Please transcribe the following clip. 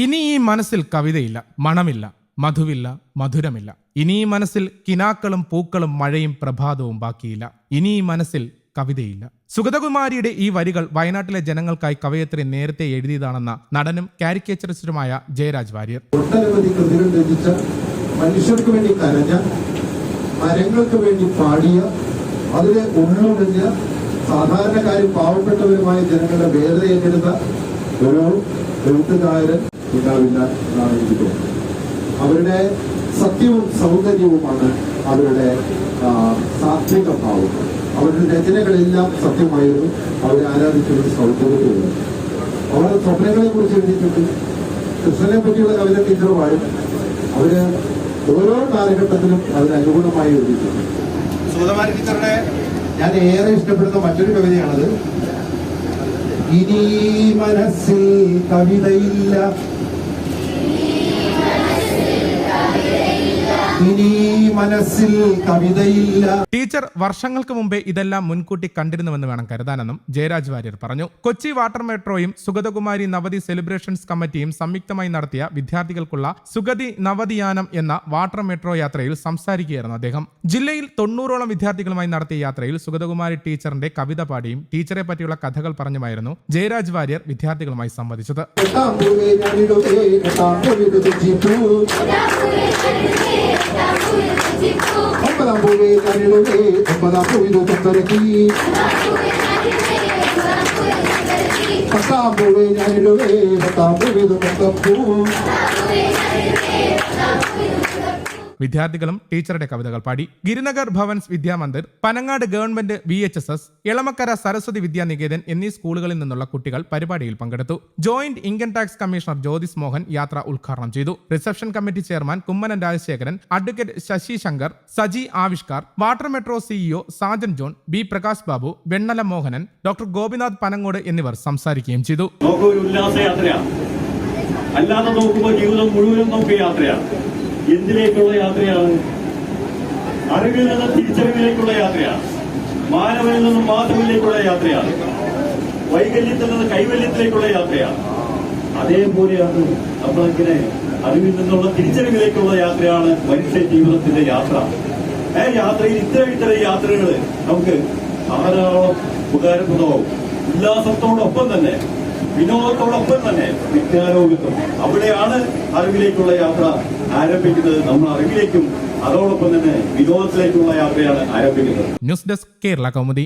ഇനി ഈ മനസ്സിൽ കവിതയില്ല മണമില്ല മധുവില്ല മധുരമില്ല. ഇനി ഈ മനസ്സിൽ കിനാക്കളും പൂക്കളും മഴയും പ്രഭാതവും ബാക്കിയില്ല. ഇനി ഈ മനസ്സിൽ കവിതയില്ല. സുഗതകുമാരിയുടെ ഈ വരികൾ വയനാട്ടിലെ ജനങ്ങൾക്കായി കവയത്രി നേരത്തെ എഴുതിയതാണെന്ന നടനും കാരിക്കേച്ചറിസ്റ്റുമായ ജയരാജ് വാര്യർ. ഒട്ടനവധി കൃതികൾ രചിച്ച മനുഷ്യർക്ക് വേണ്ടി കരഞ്ഞ മരങ്ങൾക്ക് വേണ്ടി പാടിയ അതിലെ ഉള്ളുടഞ്ഞ സാധാരണക്കാരും പാവപ്പെട്ടവരുമായ ജനങ്ങളുടെ വേദന ഏറ്റെടുത്ത ഒരു എഴുത്തുകാരൻ ഉണ്ടാവില്ല എന്നാണ് എനിക്ക് തോന്നുന്നത് അവരുടെ സത്യവും സൗന്ദര്യവുമാണ് അവരുടെ സാത്വിക ഭാവം. അവരുടെ രചനകളെല്ലാം സത്യമായിരുന്നു. അവരെ ആരാധിച്ചൊരു സൗന്ദര്യമുള്ളത് അവരുടെ സ്വപ്നങ്ങളെ കുറിച്ച് എഴുതിയിട്ടുണ്ട്. കൃഷ്ണനെ പറ്റിയുള്ള കവിത ടീച്ചർ വാഴും അവർ ഓരോ കാലഘട്ടത്തിലും അതിനനുഗുണമായി എഴുതിയിട്ടുണ്ട്. സുഗതമാരി ടീച്ചറുടെ ഞാൻ ഏറെ ഇഷ്ടപ്പെടുന്ന മറ്റൊരു കവിതയാണത്. ഇനി മനസ്സിൽ കവിതയില്ല. ഇനി മനസ്സിൽ കവിതയില്ല. ടീച്ചർ വർഷങ്ങൾക്ക് മുമ്പേ ഇതെല്ലാം മുൻകൂട്ടി കണ്ടിരുന്നുവെന്ന് വേണം കരുതാനെന്നും ജയരാജ് വാര്യർ പറഞ്ഞു. കൊച്ചി വാട്ടർ മെട്രോയും സുഗതകുമാരി നവതി സെലിബ്രേഷൻസ് കമ്മിറ്റിയും സംയുക്തമായി നടത്തിയ വിദ്യാർത്ഥികൾക്കുള്ള സുഗതി നവതിയാനം എന്ന വാട്ടർ മെട്രോ യാത്രയിൽ സംസാരിക്കുകയായിരുന്നു അദ്ദേഹം. ജില്ലയിൽ തൊണ്ണൂറോളം വിദ്യാർത്ഥികളുമായി നടത്തിയ യാത്രയിൽ സുഗതകുമാരി ടീച്ചറിന്റെ കവിത പാടിയും ടീച്ചറെ പറ്റിയുള്ള കഥകൾ പറഞ്ഞുമായിരുന്നു ജയരാജ് വാര്യർ വിദ്യാർത്ഥികളുമായി സംവദിച്ചത്. Tambo ve nyarelo ve, tambo ve do kapu. Tambo ve nyarelo ve, tambo ve do kapu. വിദ്യാർത്ഥികളും ടീച്ചറുടെ കവിതകൾ പാടി. Girinagar Bhavans Vidyamandir Panangad government V H S S Elamakkara Saraswathi Vidyaniketan എന്നീ സ്കൂളുകളിൽ നിന്നുള്ള കുട്ടികൾ പരിപാടിയിൽ പങ്കെടുത്തു. Joint income tax commissioner Jyothis Mohan യാത്ര ഉദ്ഘാടനം ചെയ്തു. Reception committee chairman Kummanam Rajasekharan advocate Sasi Shankar Saji Aavishkar water metro CEO Sajan John B Prakash Babu Vennala Mohanan doctor Gopinath Panangode എന്നിവർ സംസാരിക്കുകയും ചെയ്തു. അല്ലാതെ നോക്കുമ്പോൾ ജീവിതം മുഴുവനും നമുക്ക് യാത്രയാണ്. എന്തിലേക്കുള്ള യാത്രയാണ്? അറിവിൽ നിന്ന് തിരിച്ചറിവിലേക്കുള്ള യാത്രയാണ്. മാനവനിൽ നിന്നും മാധവിലേക്കുള്ള യാത്രയാണ്. വൈകല്യത്തിൽ നിന്ന് കൈവല്യത്തിലേക്കുള്ള യാത്രയാണ്. അതേപോലെയാണ് നമ്മളിങ്ങനെ അറിവിൽ നിന്നുള്ള തിരിച്ചറിവിലേക്കുള്ള യാത്രയാണ് മനുഷ്യ ജീവിതത്തിന്റെ യാത്ര. ആ യാത്രയിൽ ഇത്തരം ഇത്തരം യാത്രകൾ നമുക്ക് ധാരാളം ഉപകാരപ്രദമാവും. ഉല്ലാസത്തോടൊപ്പം തന്നെ വിനോദത്തോടൊപ്പം തന്നെ വിജ്ഞാനവും അവിടെയാണ് അറിവിലേക്കുള്ള യാത്ര ആരംഭിക്കുന്നത്. നമ്മൾ അറിവിലേക്കും അതോടൊപ്പം തന്നെ വിനോദത്തിലേക്കുള്ള യാത്രയാണ് ആരംഭിക്കുന്നത്. News desk Kerala Kaumudi.